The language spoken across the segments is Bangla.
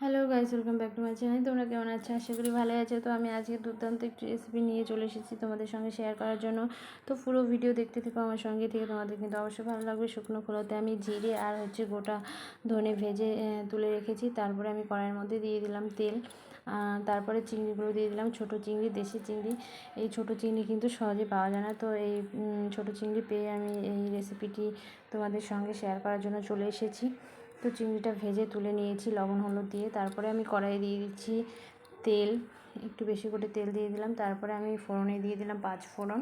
Hello guys welcome back to my channel তোমরা কেমন আছো? আশা করি ভালো আছো। তো আমি আজকে দুর্দান্ত একটি রেসিপি নিয়ে চলে এসেছি তোমাদের সঙ্গে শেয়ার করার জন্য। তো পুরো ভিডিও দেখতে থেকো আমার সঙ্গে থেকে। তোমাদের কিন্তু অবশ্যই ভালো লাগবে। শুকনো খোলাতে আমি জিরে আর হচ্ছে গোটা ধনে ভেজে তুলে রেখেছি। তারপরে আমি কড়াইয়ের মধ্যে দিয়ে দিলাম তেল। তারপরে চিংড়িগুলো দিয়ে দিলাম ছোট চিংড়ি, দেশি চিংড়ি। এই ছোট চিংড়ি কিন্তু সহজে পাওয়া যায় না। তো এই ছোট চিংড়ি পেয়ে আমি এই রেসিপিটি তোমাদের সঙ্গে শেয়ার করার জন্য চলে এসেছি। তো চিংড়িটা ভেজে তুলে নিয়েছি, লবণ, হলুদ দিয়ে। তারপরে আমি কড়াইয়ে দিয়ে দিচ্ছি তেল, একটু বেশি করে তেল দিয়ে দিলাম। তারপরে আমি ফোড়নে দিয়ে দিলাম পাঁচ ফোড়ন।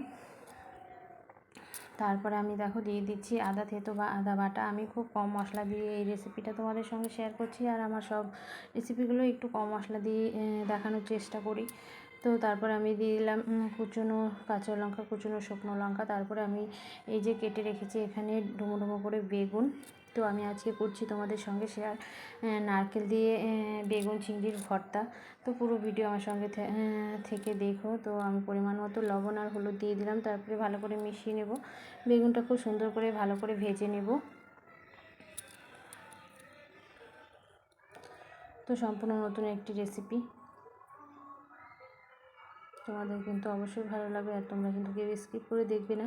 তারপরে আমি দেখো দিয়ে দিচ্ছি আদা থেতো বা আদা বাটা। আমি খুব কম মশলা দিয়ে এই রেসিপিটা তোমাদের সঙ্গে শেয়ার করছি আর আমার সব রেসিপিগুলো একটু কম মশলা দিয়ে দেখানোর চেষ্টা করি। তো তারপরে আমি দিয়ে দিলাম কুচনো কাঁচা লঙ্কা, কুচনো শুকনো লঙ্কা। তারপরে আমি এই যে কেটে রেখেছি এখানে ডুমো ডুমো করে বেগুন। তো আমি আজকে করছি তোমাদের সঙ্গে শেয়ার নারকেল দিয়ে বেগুন চিংড়ির ভর্তা। তো পুরো ভিডিও আমার সঙ্গে থেকে দেখো। তো আমি পরিমাণ মতো লবণ আর হলুদ দিয়ে দিলাম, তারপরে ভালো করে মিশিয়ে নেব। বেগুনটা খুব সুন্দর করে ভালো করে ভেজে নেব। তো সম্পূর্ণ নতুন একটি রেসিপি তোমাদের কিন্তু অবশ্যই ভালো লাগবে আর তোমরা কিন্তু কেউ স্কিপ করে দেখবে না।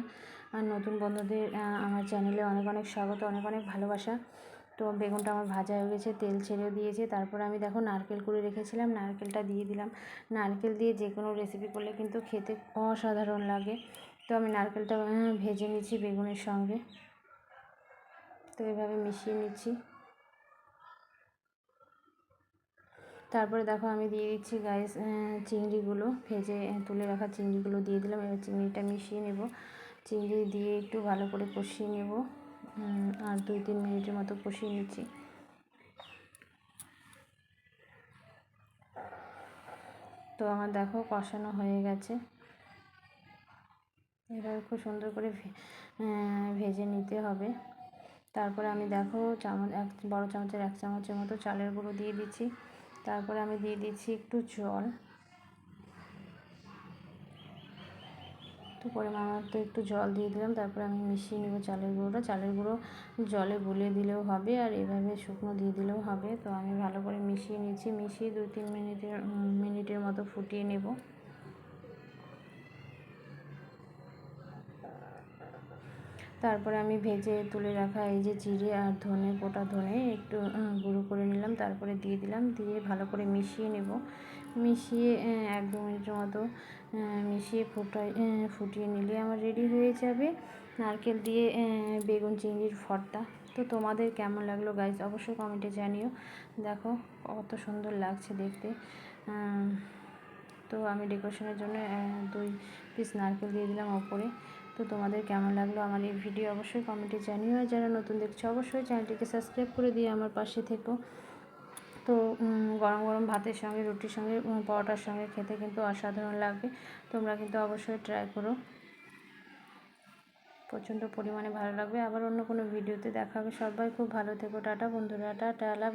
আর নতুন বন্ধুদের আমার চ্যানেলে অনেক অনেক স্বাগত, অনেক অনেক ভালোবাসা। তো বেগুনটা আমার ভাজা হয়ে গেছে, তেল ছেড়েও দিয়েছে। তারপর আমি দেখো নারকেল করে রেখেছিলাম, নারকেলটা দিয়ে দিলাম। নারকেল দিয়ে যে কোনো রেসিপি করলে কিন্তু খেতে অসাধারণ লাগে। তো আমি নারকেলটা ভেজে নিচ্ছি বেগুনের সঙ্গে। তো এভাবে মিশিয়ে নিচ্ছি। তারপরে দেখো আমি দিয়ে দিচ্ছি গাইস চিংড়িগুলো ভেজে তুলে রাখা চিংড়িগুলো দিয়ে দিলাম। এবার চিংড়িটা মিশিয়ে নেব। চিংড়ি দিয়ে একটু ভালো করে কষিয়ে নেব। আর দুই তিন মিনিটের মতো কষিয়ে নিচ্ছি। তো আমার দেখো কষানো হয়ে গেছে। এবার খুব সুন্দর করে ভেজে নিতে হবে। তারপরে আমি দেখো চামচ, এক, বড়ো চামচের এক চামচের মতো চালের গুঁড়ো দিয়ে দিচ্ছি। তারপরে আমি দিয়ে দিচ্ছি একটু জল। তো মামার তো একটু জল দিয়ে দিলাম, তারপরে আমি মিশিয়ে নেব চালের গুঁড়োটা। চালের গুঁড়ো জলে গুলিয়ে দিলেও হবে আর এভাবে শুকনো দিয়ে দিলেও হবে। তো আমি ভালো করে মিশিয়ে নিচ্ছি মিশিয়ে দু তিন মিনিটের মিনিটের মতো ফুটিয়ে নেব। তারপরে আমি ভেজে তুলে রাখা এই যে জিরে আর ধনে, গোটা ধনে একটু গুঁড়ো করে নিলাম, তারপরে দিয়ে দিলাম, দিয়ে ভালো করে মিশিয়ে নেব। মিশিয়ে এক দু মিনিটের মতো মিশিয়ে ফুটাই ফুটিয়ে নিলে আমার রেডি হয়ে যাবে। নারকেল দিয়ে বেগুন চিংড়ির ভর্তা। তো তোমাদের কেমন লাগল গাইজ অবশ্যই কমেন্টে জানিও। দেখো, কত সুন্দর লাগছে দেখতে। তো আমি ডেকোরেশনের জন্য দুই পিস নারকেল দিয়ে দিলাম ওপরে। তো তোমাদের কেমন লাগল আমার এই ভিডিও অবশ্যই কমেন্টে জানিও। আর যারা নতুন দেখছ, অবশ্যই চ্যানেলটিকে সাবস্ক্রাইব করে দিয়ে আমার পাশে থেকো। তো গরম গরম ভাতের সঙ্গে, রুটির সঙ্গে পরোটার সঙ্গে খেতে কিন্তু অসাধারণ লাগবে তোমরা কিন্তু অবশ্যই ট্রাই করো। প্রচণ্ড পরিমাণে ভালো লাগবে। আবার অন্য কোনো ভিডিওতে দেখা হবে। সবাই খুব ভালো থেকো। টাটা বন্ধুরা। টাটা লাভ